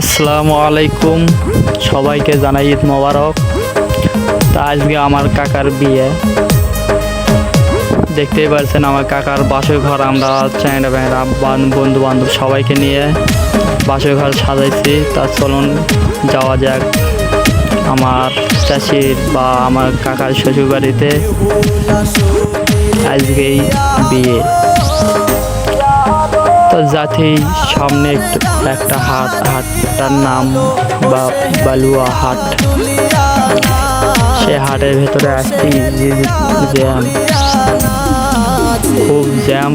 আসসালামু আলাইকুম। সবাইকে জানাই ঈদ মোবারক। তা আজকে আমার কাকার বিয়ে। দেখতেই পাচ্ছেন আমার কাকার বাসর ঘর আমরা চ্যাংড়া ব্যাংরা বন্ধু বান্ধব সবাইকে নিয়ে বাসর ঘর সাজাইছি। তা চলুন যাওয়া যাক আমার চাষির বা আমার কাকার শ্বশুর বাড়িতে আজকেই বিয়ে। জাতি সামনে একটা হাট হাটটার নাম বা বালুয়া হাট। সে হাটের ভেতরে আসছি জ্যাম খুব জ্যাম,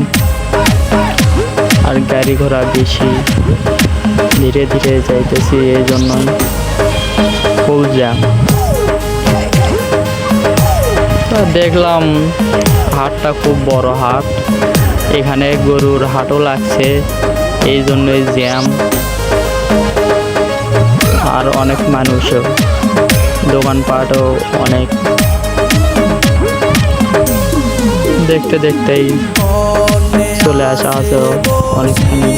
আর গাড়ি ঘোড়া বেশি। ধীরে ধীরে যাইতেছি এই জন্যই খুব জ্যাম। দেখলাম হাটটা খুব বড় হাট। এখানে গরুর হাটও লাগছে, এই জন্যই জ্যাম। আর অনেক মানুষও, দোকানপাটও অনেক। দেখতে দেখতেই চলে আসা আছে অনেকখানি।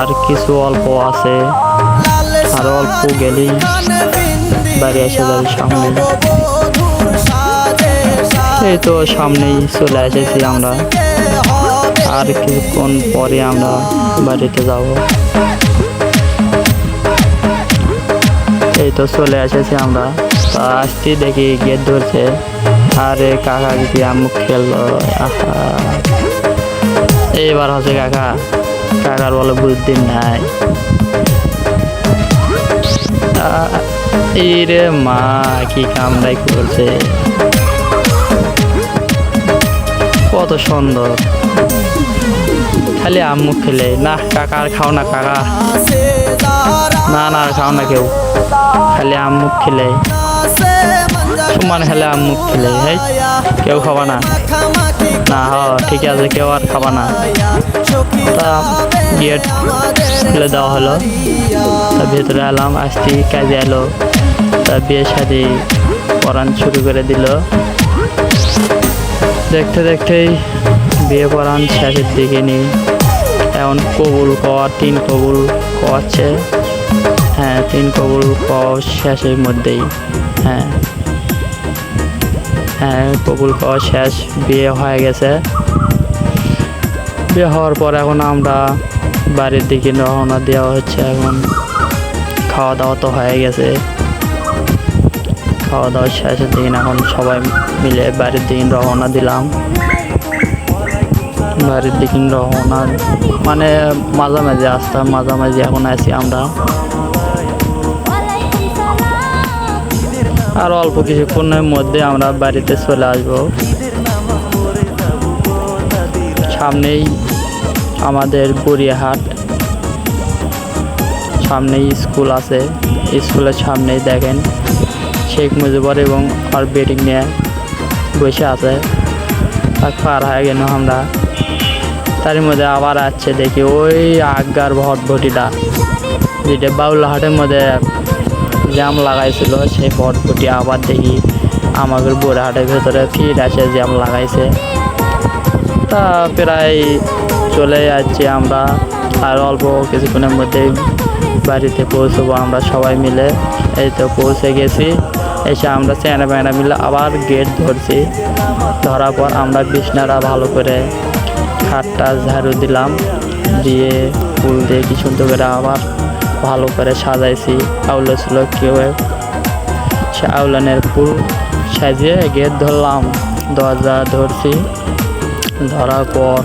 আর কিছু অল্প আছে, আর অল্প গেলেই বাড়ি এসে যাবে সামনে। এই তো সামনেই চলে এসেছি আমরা। আর কিছুক্ষণ পরে আমরা বাড়িতে যাব। এই তো চলে এসেছি আমরা। আসতে দেখি গেট ধরছে। আরে কাকা দিদি আমুক খেললো। এইবার হচ্ছে কাকা। কাকার বলে বুদ্ধি নাই। এই রে মা, কি কামড়াই করছে। কত সুন্দর। খালি আম্মু খেলে। না, কাকা আর খাও না, কাকা। না না, আর খাও না কেউ। খালি আম্মু খেলে। সমান খেলে আম্মু খেলে। হেই, কেউ খাবা না। না হ ঠিক আছে, কেউ আর খাবা না। তা, গেট খুলে দেওয়া হলো। তা, ভেতরে এলাম আসতে কাজে এলো। তা, বিয়ে শাদি পড়ান শুরু করে দিল। দেখতে দেখতেই বিয়ে পড়ান শেষের দিকে নিই এখন কবুল কওয়া তিন কবুল কওয়াচ্ছে হ্যাঁ তিন কবুল কওয়া শেষের মধ্যেই। হ্যাঁ। হ্যাঁ কবুল কওয়া শেষ বিয়ে হয়ে গেছে। বিয়ে হওয়ার পর এখন আমরা বাড়ির দিকে রওনা দেওয়া হচ্ছে। এখন খাওয়া দাওয়া তো হয়ে গেছে। খাওয়া দাওয়া শেষের দিন, এখন সবাই মিলে বাড়ির দিকে রওনা দিলাম। বাড়ির দিকে রওনা মানে মাঝামাঝি আসতাম, মাঝামাঝি এখন আছি আমরা। আর অল্প কিছুক্ষণের মধ্যে আমরা বাড়িতে চলে আসব। সামনেই আমাদের গড়িয়াহাট। সামনেই স্কুল আছে, স্কুলের সামনেই দেখেন। শেখ মুজিবর এবং আর বেডিং নিয়ে বসে আছে। আর পার হয়ে গেল আমরা। তার মধ্যে আবার আসছে দেখি ওই আজ্ঞার ভটভটিটা যেটা বাউলাহাটের মধ্যে জ্যাম লাগাইছিল সেই ভটভটি আবার দেখি আমাদের বোরহাটের ভেতরে ফির আছে, জ্যাম লাগাইছে। তা প্রায় চলে যাচ্ছি আমরা। আর অল্প কিছুক্ষণের মধ্যেই বাড়িতে পৌঁছবো আমরা সবাই মিলে। এই তো পৌঁছে গেছি। এসে আমরা চেনা প্যানা মিলে আবার গেট ধরছি। ধরার পর আমরা বিছনাটা ভালো করে খাটটা ঝাড়ু দিলাম, দিয়ে ফুল দিয়ে কি সুন্দর করে আবার ভালো করে সাজাইছি। আউলো ছিল কেউ সে আউলানের ফুল সাজিয়ে গেট ধরলাম, দরজা ধরছি। ধরার পর